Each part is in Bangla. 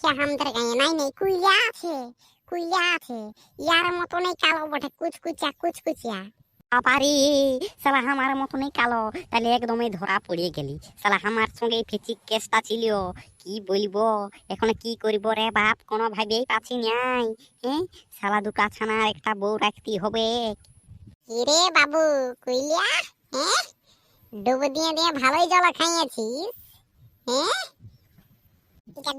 কে আমাদের গায়ে, নাই, নেই কুইলা আছে কুইলা আছে। ইয়ার মতনই কালো বটে, কুচকুচা কুচকুচিয়া বাবারে সালা আমার মতনই কালো। তাহলে একদমই ধরা পড়ে গেলি। সালা আমার সঙ্গে ফিচিক কেসটা ছিল কি বলব? এখন কি করিব রে বাপ? কোনো ভাবেই পাচ্ছি নাই। হ্যাঁ সালা দুটা ছানার একটা বউ রাখতে হবে। কিরে বাবু কুইলিয়া হ্যাঁ ডুব দিয়ে দিয়ে ভালোই জল খাইয়েছিস। হ্যাঁ এটা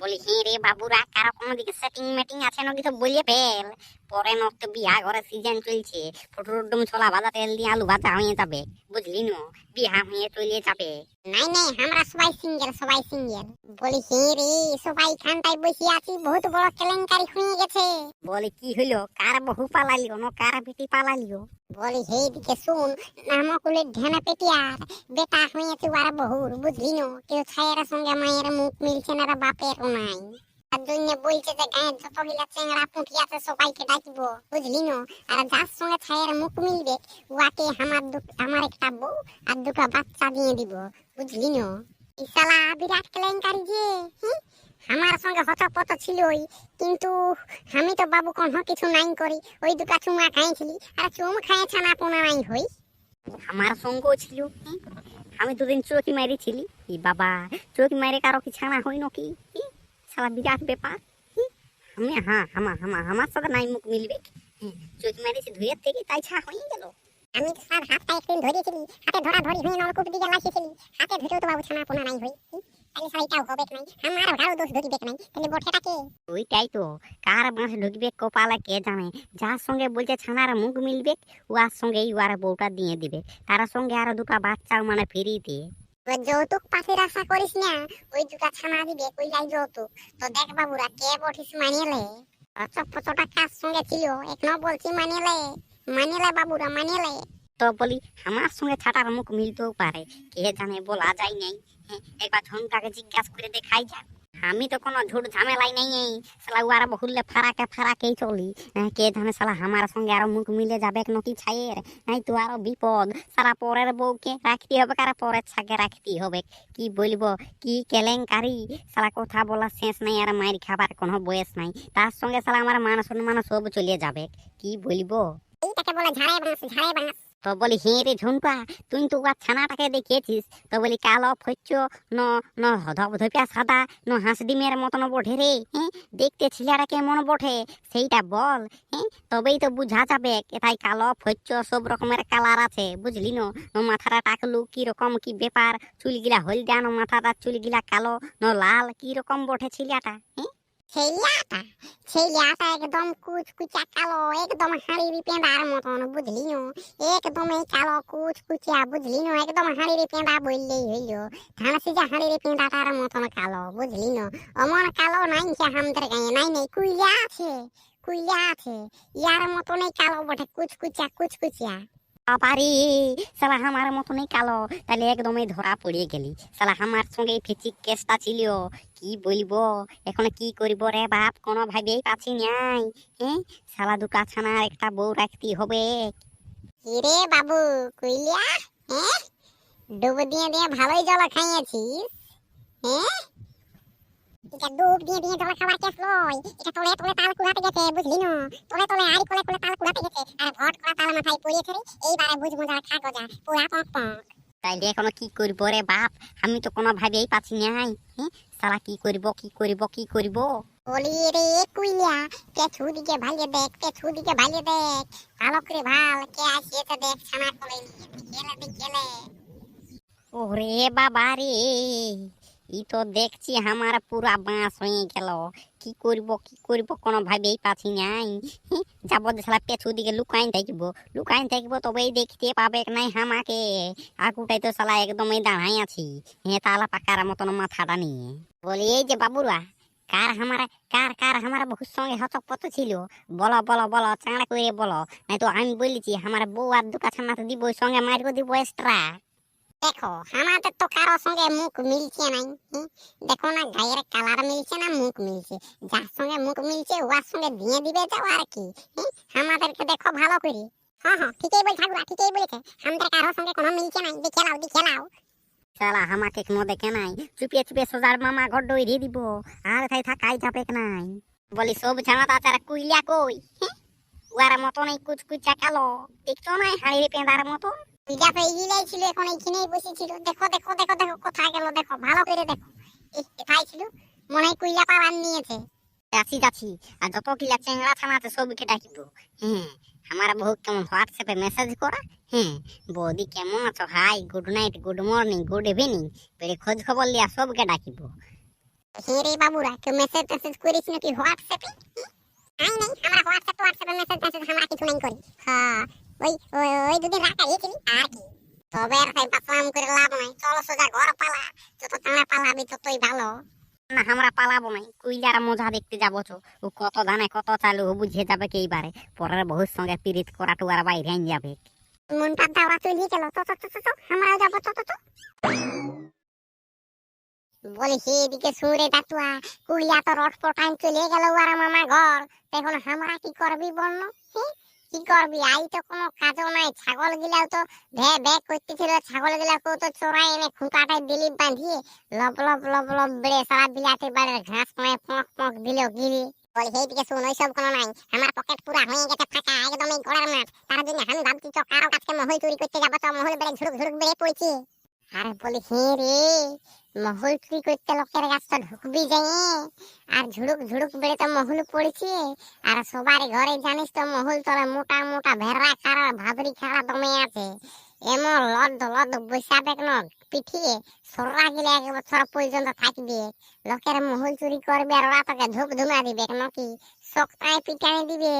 পড়িয়েছে রে। বাবুরা? সেটিং আছে নাকি তো ফেল। পরে নষ্ট বিয়া ঘরে সিজন চলছে। ফুটুরুডুম ছোলা ভাজা তেল দিয়ে আলু ভাজা হয়ে যাবে, বুঝলি নো? বিয়া হয়ে চলে যাবে। নাই নাই আমরা সবাই সিঙ্গেল সবাই সিঙ্গেল বলি হে রে সবাই খানটাই বসে আছি বহুত বড় কেলেঙ্কারি হয়ে গেছে। বলি কি হইল? কার বহু পালালিও ন? কার বেটি পালালিও বলি হে দিকে শুন নামকুলে ঢেনা পেটিয়ার বেটা হয়েছে আর বহুর বুঝলি না? কেউ ছায়ের সঙ্গে মায়ের মুখ মিলছে না বাপেরও নাই। তার জন্য বলছে যে পুঁটি আছে, সবাইকে ডাকিব। বুঝলি আর যার সঙ্গে ছায়ের মুখ মিলবে ওয়াকে আমার আমার একটা বউ আর বাচ্চা দিয়ে দিব। বুঝলি ইসালা বিরাট কেলেঙ্কারি যে আমার সঙ্গে হতপত কিন্তু আমি তো বাবু কোনো কিছু নাই করি। ওই দুটা চুমা খাইছিলি, আর চুম খায় ছানা পোনা নাই হই। আমার সঙ্গ ছিল আমি দুদিন চোখি মারিছিলি। বাবা, চোখি মারে কারও কি ছানা হই নাকি বিরাট ব্যাপার। আমি হ্যাঁ হামা হামা আমার সাথে নাই মুখ মিলবে। হ্যাঁ, চোখি মারিছি ধুয়ের থেকে তাই ছা হয়ে গেল। আমি স্যার হাতটা একদিন ধরিয়েছিলি হাতে ধরা ধরি হয়ে নলকূপ হাতে ধরেও তো বাবু ছানা পোনা নাই হই। তাহলে হবে নাই আমার দোষ ধরিবে নাই তাহলে ওইটাই তো কার বাঁশ ঢুকবে কপালে কে জানে যার সঙ্গে বলছে ছানার মুখ মিলবে উয়ার সঙ্গে উয়ার বউটা দিয়ে দিবে তার সঙ্গে আরও দুটা বাচ্চাও মানে ফিরিয়ে দিয়ে যৌতুক পাখির আশা করিস না ওই দুটা ছানা দিবে কই যাই যৌতুক। তো দেখ বাবুরা কে বঠিস মানিলে? চপ্পচটা কার সঙ্গে ছিল? এখনও বলছি মানিলে। মানিলে বাবুরা মানিলে। তো বলি আমার সঙ্গে ছাটার মুখ মিলতেও পারে। কে জানে বলা যায় নাই। হ্যাঁ, একবার ঝুমটাকে জিজ্ঞাসা করে দেখাই যাক। আমি তো কোনো ঝুট ঝামেলাই নাই সালা উয়ারা বহুলে ফারাকে ফারাকেই চলি। হ্যাঁ, কে জানে সালা আমার সঙ্গে আরও মুখ মিলে যাবে নাকি ছাইয়ের। নাই তো আরও বিপদ। সারা পরের বউকে রাখতে হবে কারা? পরের ছাকে রাখতে হবে। কি বলব? কি কেলেঙ্কারি? সালা কথা বলার শেষ নাই আর মায়ের খাবার কোনো বয়স নাই। তার সঙ্গে সালা আমার মান সম্মান সব চলে যাবে। কি বলব? এইটাকে বলে ঝাড়ে বাঁশ ঝাড়ে বাঁশ। তো বলি, হে রে ঝুমকা তুই তো উয়ার ছানাটাকে দেখিয়েছিস? তো বলি, কালো ফচ্চ ন ন ধপিয়া সাদা, ন, হাঁস ডিমের মতন বটে রে হ্যাঁ দেখতে ছেলেরা কেমন বটে সেইটা বল হ্যাঁ তবেই তো বুঝা যাবে এটাই কালো ফচ্চ সব রকমের কালার আছে, বুঝলি ন? মাথাটা টাকলু, কি রকম, কি ব্যাপার, চুলগিলা হলদিয়া, ন, মাথাটা চুলগিলা কালো, ন, লাল, কি রকম বটে ছেলেটা হ্যাঁ ছেলিয়াটা ছেলিয়াটা একদম কুচকুচা কালো, একদম হাড়ির পেঁদার মতন, বুঝলি নো একদম এই কালো বুঝলি নো একদম হাড়ির পেঁদা বললেই হইল। ধান সিজা হাড়ির পেঁদাটার মতন কালো, বুঝলি নো অমন কালো নাই যে আমাদের গায়ে নাই নেই, কুইলা আছে কুইলা আছে। ইয়ার মতনই কালো বটে, কুচকুচা কুচকুচিয়া বাবারে সালা আমার মতনই কালো। তাহলে একদমই ধরা পড়ে গেলি। সালা আমার সঙ্গে ফিচিক কেসটা ছিল কি বলব? এখন কি করিব রে বাপ? কোনো ভাবেই পাচ্ছি নাই। হ্যাঁ সালা দুটা ছানার একটা বউ রাখতে হবে। কিরে বাবু, কুইলিয়া? হ্যাঁ ডুব দিয়ে দিয়ে ভালোই জল খাইয়েছিস। হ্যাঁ এটা ডুব দিয়ে দিয়ে জল খাবার কেস লয় এটা তোলে তোলে তাল কুড়াতে গেছে বুঝলি না? তোলে তোলে আড়ি কোলে কোলে তাল কুড়াতে গেছে। আর ভট করা তাল মাথায় পড়িয়েছে রে এইবারে বুঝব যারা খা গজা পুরা পক পক। তাইলে এখনও কি করিব রে বাপ আমি তো কোনো ভাবেই পাচ্ছি নাই হ্যাঁ? সালা কি করিব কি করিব কি করিব? বলি রে কুইলিয়া পেছু দিকে ভালিয়ে দেখ পেছু দিকে ভালিয়ে দেখ। ভালো করে ভালো কে আসিয়েছে দেখ নিয়ে দেখ ওরে বাবা রে। ই তো দেখছি আমার পুরা বাঁশ হয়ে গেল। কি করব কি করব, কোনো ভাবেই পাচ্ছি নাই। যাব সালা পেছু দিকে লুকাইন থাকব। লুকাইন থাকব তবেই দেখতে পাবে নাই আমাকে আগুটাই তো সালা একদমই দাঁড়াই আছি। হ্যাঁ তালা পাকার মতন মাথাটা নিয়ে। বলি, এই যে বাবুরা, কার আমার কার কার আমার বহুর সঙ্গে হচকপত ছিল? বলো বলো বলো, চাঁড়া করে বলো। নাই তো আমি বলেছি আমার বউ আর দুটা ছানাতে দিব সঙ্গে মারিব, দিব এক্সট্রা দেখো, আমাদের তো কারোর সঙ্গে মুখ মিলছে নাই দেখো না, গায়ের কালার মিলছে না, মুখ মিলছে। যার সঙ্গে মুখ মিলছে ওর সঙ্গে দিয়ে দিবে যাও আর কি? আমাদেরকে ভালো করে। হ্যাঁ হ্যাঁ ঠিকই ঠিকই বলেছে। আমাদের কারোর সঙ্গে কোনো মিলছে নাই দেখে লাও দেখে শালা, আমাকে দেখে নাই। চুপিয়ে চুপিয়ে সোজার মামা ঘর ডইরে দিব। আর তাই থাকাই যাবে নাই? বলি সব জানা তাছাড়া কুইলা কই? উয়ার মতন এই কুচকুচা কালো দেখছ না হাড়ির পেঁদার মতন? ছিল এখন এইখানেই বসেছিল। দেখো দেখো দেখো দেখো কোথায় গেল দেখো ভালো করে দেখো। কোথায় ছিল মনে হয় কুইলা নিয়েছে। যাচ্ছি যাচ্ছি। আর যত কিলা চেংড়া আছে সবকে ডাকিব। হ্যাঁ আমার বউ কেমন হোয়াটসঅ্যাপে মেসেজ করা? হ্যাঁ বৌদি কেমন আছো? Hi good night good morning good evening বেড়ে খোঁজ খবর লিয়া সবকে ডাকিব। হে রে বাবুরা কেউ মেসেজ টেসেজ করিস নাকি হোয়াটসঅ্যাপে নাই নাই আমরা হোয়াটসঅ্যাপ হোয়াটসঅ্যাপে মেসেজ টেসেজ আমরা কিছু নাই করি। হ্যাঁ ওই ওই দুদিন রাত গিয়েছিলি আর কি? তবে আর তাই বাতলাম করে লাভ নাই। চলো সোজা ঘর পালা। যত টানা পালাবি ততই ভালো। না আমরা পালাবো নাই। কুইলার মজা দেখতে যাব তো। ও কত দানে কত চালু ও বুঝে যাবে কে এইবারে। পরের বহুর সঙ্গে পিরিত করা টু আর বাইরে যাবে। মনটা দাওয়া চলিয়ে গেল। তো তো তো তো, আমরাও যাব তো তো তো বলি সেদিকে সুরে দাতুয়া কুইলা তো রটপট টাইম চলে গেল আর মামা ঘর। এখন আমরা কি করবি বলন কি করবি? আই তো কোনো কাজও নাই। ছাগল গিলাও তো ভে ভে করতেছিল। ছাগল গিলাকে তো চোরাই এনে খুঁটাটাই দিলি বাঁধিয়ে লব লব লব লব বেড়ে সারা বিলাতে বাড়ির ঘাস মায়ে পক পক দিল গিলি বলি সেইদিকে শুন ওইসব কোনো নাই। আমার পকেট পুরা হয়ে গেছে ফাঁকা, একদম এই ঘোড়ার মাঠ। তার জন্য আমি ভাবছি তো কারও কাছে মহল চুরি করতে যাব, তো মহল বেড়ে ঝুড়ুক ঝুড়ুক বেড়ে পড়ছি। আর বলি হ্যাঁ রে, মহল চুরি করতে লোকের গাছ তো ঢুকবি যাই আর ঝুড়ুক ঝুড়ুক বেড়ে তো মহল পড়েছে। আর সবার ঘরে জানিস তো, মহল তলে মোটা মোটা ভেড়া খাড়া ভাবরি খাড়া দমে আছে। এমন লদ লদ বৈশাখ ন পিঠিয়ে সররা গেলে এক বছর পর্যন্ত থাকবে। লোকের মহল চুরি করবে আর ওরা তোকে ধূপ ধুমা দিবে, নাকি সপ্তাহে পিটানি দিবে?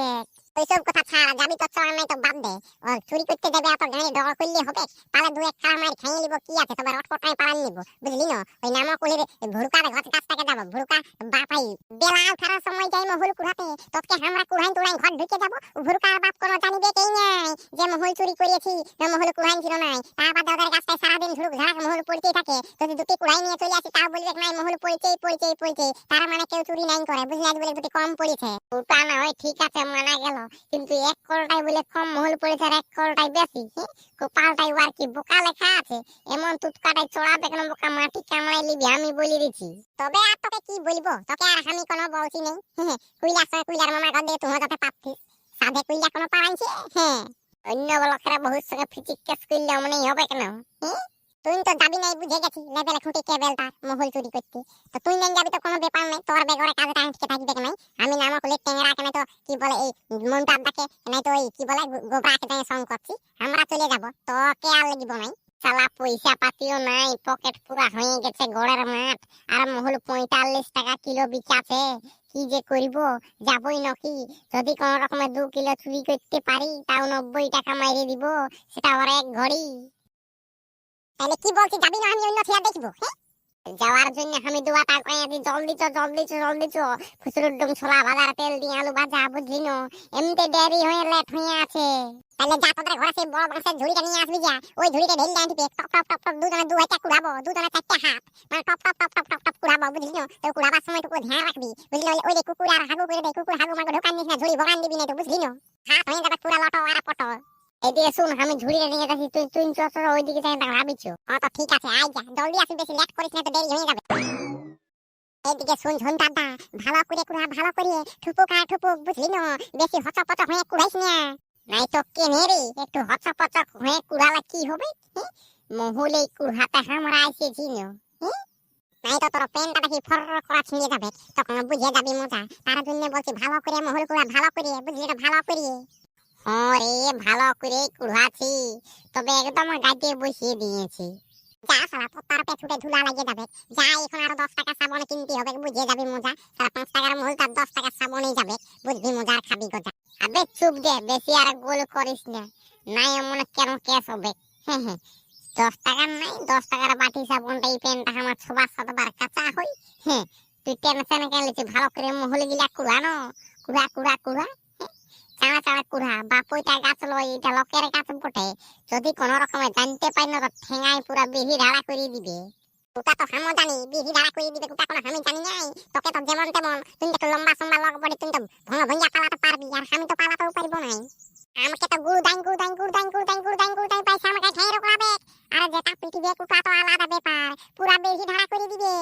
ওইসব কথা ছাড়া যাবি তো চড়া নাই তো বাদ দে ও, চুরি করতে যাবে এত গাড়ি ডর করলে হবে? তাহলে দু এক খাড়া মার খাইয়ে নিব, কি আছে? তবে রটপটাই পারান নিব। বুঝলি না? ওই নাম কুলির ভুরুকার ঘর কাছটাকে যাব। ভুরুকা, বাপাই বেলা উঠার সময় যাই মহুল কুড়াতে। তোকে আমরা কুড়াইন তুড়াইন ঘর ঢুকে যাব। ভুরুকার বাপ কোনো জানিবে কেই নাই। যে মহুল চুরি করেছি না মহুল কুড়াইন ছিল নাই তার বাদ ওদের গাছটায় সারাদিন ঝুড়ুক ঝাড়াক মহুল পড়তেই থাকে। যদি দুটি কুড়াই নিয়ে চলে আসি, তাও বলবে নাই, মহুল পড়ছেই পড়ছেই পড়ছেই। তার মানে কেউ চুরি নাই করে। বুঝলি, আজ বলে দুটি কম পড়েছে। ওটা না হয় ঠিক আছে, মানা গেল। কিন্তু এক করোটাই বলে কম মহল পড়েছে আর এক করোটাই বেশি? কপালটাই আর কি বোকা লেখা আছে? এমন তুতকাটাই চড়াবে কেন বোকা মাটি কামড়াই লিবি আমি বলে দিচ্ছি তবে আর তোকে কি বলব? তোকে আর আমি কোনো বলছি নেই কুইলার সঙ্গে কুইলার মামা দিয়ে তোমার যাতে পাচ্ছিস সাধে কুইলা কোনো পারাইছে হ্যাঁ অন্য লোকেরা বহুত সঙ্গে ফিচিক কেস করলে মনেই হবে কেন? হ্যাঁ? তুই তো যাবি নাই, বুঝে গেছি। লেভেলে খুঁটে কেবেল তার মহল চুরি করতে। তো তুই নেন যাবি তো কোনো ব্যাপার নাই, তোর বেগরে কাজে টাইম থেকে থাকবে কেন আমি নামক হলে টেংরা কেন তো কি বলে এই মনটা আব্বাকে নাই তো ওই কি বলে গোবরাকে তাই সঙ্গ করছি। আমরা চলে যাব। তোকে আর লাগিব নাই। সালা পয়সা পাতিও নাই পকেট পুরা হয়ে গেছে গোড়ের মাঠ। আর মহল পঁয়তাল্লিশ টাকা কিলো বিকাছে। কি যে করিব, যাবই নাকি। যদি কোন রকমের দু কিলো চুরি করতে পারি, তাও নব্বই টাকা মাইরে দিব। সেটা ওর এক ঘড়ি। তাহলে কি বলছি, যাবি না? আমি অন্য থিয়া দেখব হ্যাঁ? যাওয়ার জন্য আমি দুয়া কয়ে দি জলদি চো জলদি চো জলদি চো ফুসুর ডুম, ছোলা বাজার, তেল দিয়ে আলু ভাজা, বুঝলি না? এমনিতে দেরি হয়ে লেট হয়ে আছে। তাহলে যা তোদের ঘরে সেই বড় বাঁশের ঝুড়িটা নিয়ে আসবি যা। ওই ঝুড়িটা ঢেলে আনবি টপ টপ টপ টপ, দুজনে দু হাতে কুড়াবো, দুজনে চারটে হাত। মানে top top top top top top কুড়াবো, বুঝলি না? তো কুড়াবার সময় টুকু ধ্যান রাখবি, বুঝলি না? ওই কুকুর আর হাগু করে দে, কুকুর হাগু মাগু ঢোকান নিস না, ঝুড়ি বগান দিবি না তো বুঝলি না? হাত হয়ে যাবে পুরা লটো আর পটো এদিকে শুন, আমি ঝুড়িটা নিয়ে যাচ্ছি, তুই তুই চল ওইদিকে যাই তা ভাবিছো। হ্যাঁ তো ঠিক আছে আই যা, জলদি আসি বেশি, লেট করিস না, তো দেরি হয়ে যাবে। এদিকে শুন ঝুন দাদা, ভালো করে কুড়া, ভালো করে ঠুপুক আর ঠুপুক বুঝলি না? বেশি হচপচ হয়ে কুড়াইস না। নাই তো কেনে রে একটু হচপচ হয়ে কুড়ালে কি হবে? মহুলে কুড়াতে আমরা এসেছি না হ্যাঁ? নাই তো তোর পেনটা দেখি ফর করা ছিঁড়ে যাবে, তখন বুঝে যাবি মজা। তার জন্য বলছি, ভালো করে মহুল কুড়া, ভালো করে, বুঝলি ভালো করে। রে ভালো করে তবে একদম গাইতে বসিয়ে দিয়েছি। যা সারা পেছুটে ধুলা যাবে। যা, এখন আরও দশ টাকা সাবন কিনতে হবে, বুঝে যাবি মজা। সারা পাঁচ টাকার মূল তার দশ সাবনই যাবে। বুঝবি খাবি গজা আবে, চুপ দে, বেশি আর গোল করিস না। নাই, এমন কেন কেস হবে? হ্যাঁ হ্যাঁ দশ টাকার নাই, দশ টাকার বাটি সাবনটা পেনটা আমার ছবার শতবার কাঁচা হই। হ্যাঁ তুই টেনশন কেন ভালো করে মহল গিলা কুড়ানো। কুড়া কুড়া কুড়া। চাড়া চাড়া কুড়া ওইটা গাছ এটা লোকের গাছ বটে। যদি কোন রকমে জানতে পাই না তো ঠেঙায় পুরা বিহি ঢালা করে দিবে। ওটা তো হামও জানি, বিহি ঢালা করে দিবে ওটা কোনো আমি জানি নাই। তোকে তো যেমন তেমন তুই তো লম্বা সম্বা লগ বডি তুই তো ভঙ্গ ভঙ্গা পালাতে পারবি, আর আমি তো পালাতেও পারব নাই। আমাকে তো গুড়দাইন গুড়দাইন গুড়দাইন গুড়দাইন গুড়দাইন গুড়দাইন পয়সা আমাকে ঠাইরে কুড়াবে আর যেটা পিটিবে কুটা তো আলাদা ব্যাপার, পুরা বেশি ধারা করে দিবে।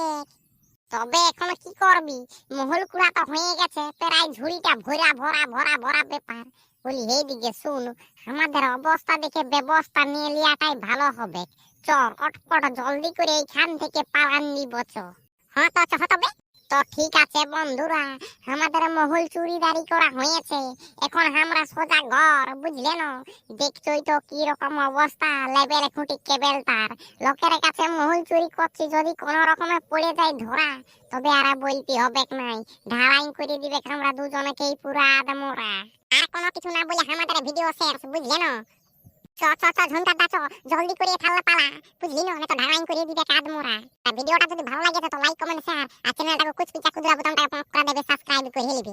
তবে এখন কি করবি? মহল কুড়া তো হয়ে গেছে, প্রায় ঝুড়িটা ভরা ভরা ভরা ভরা ব্যাপার। বলি হে দিকে শুন, আমাদের অবস্থা দেখে ব্যবস্থা নিয়ে লিয়াটাই ভালো হবে। চল, অটপট জলদি করে এইখান থেকে পালান নিব চ হ্যাঁ তো চ তবে তো ঠিক আছে বন্ধুরা, আমাদের মহল চুরিদারি করা হয়েছে। এখন আমরা সোজা ঘর, বুঝলে না? দেখছই তো কি রকম অবস্থা, লেবেল খুঁটি কেবেল তার। লোকের কাছে মহল চুরি করছি যদি কোন রকমে পড়ে যায় ধরা, তবে আর বলতে হবে নাই। ঢালাই করে দিবে আমরা দুজনেকেই পুরা আদমরা। আর কোনো কিছু না বলে আমাদের ভিডিও শেষ, বুঝলে না? চ চ চ ঝুমকার দা, চ, জলদি করে থাল্লা পালা। বুঝলি না? তো ঢালাই করে দিবে কাদমরা আর ভিডিওটা যদি ভালো লাগে তো লাইক কমেন্ট শেয়ার আর চ্যানেলটাকে কুচকুচা কুদরা বোতামটা করে দেবে সাবস্ক্রাইব করে হেলিবে।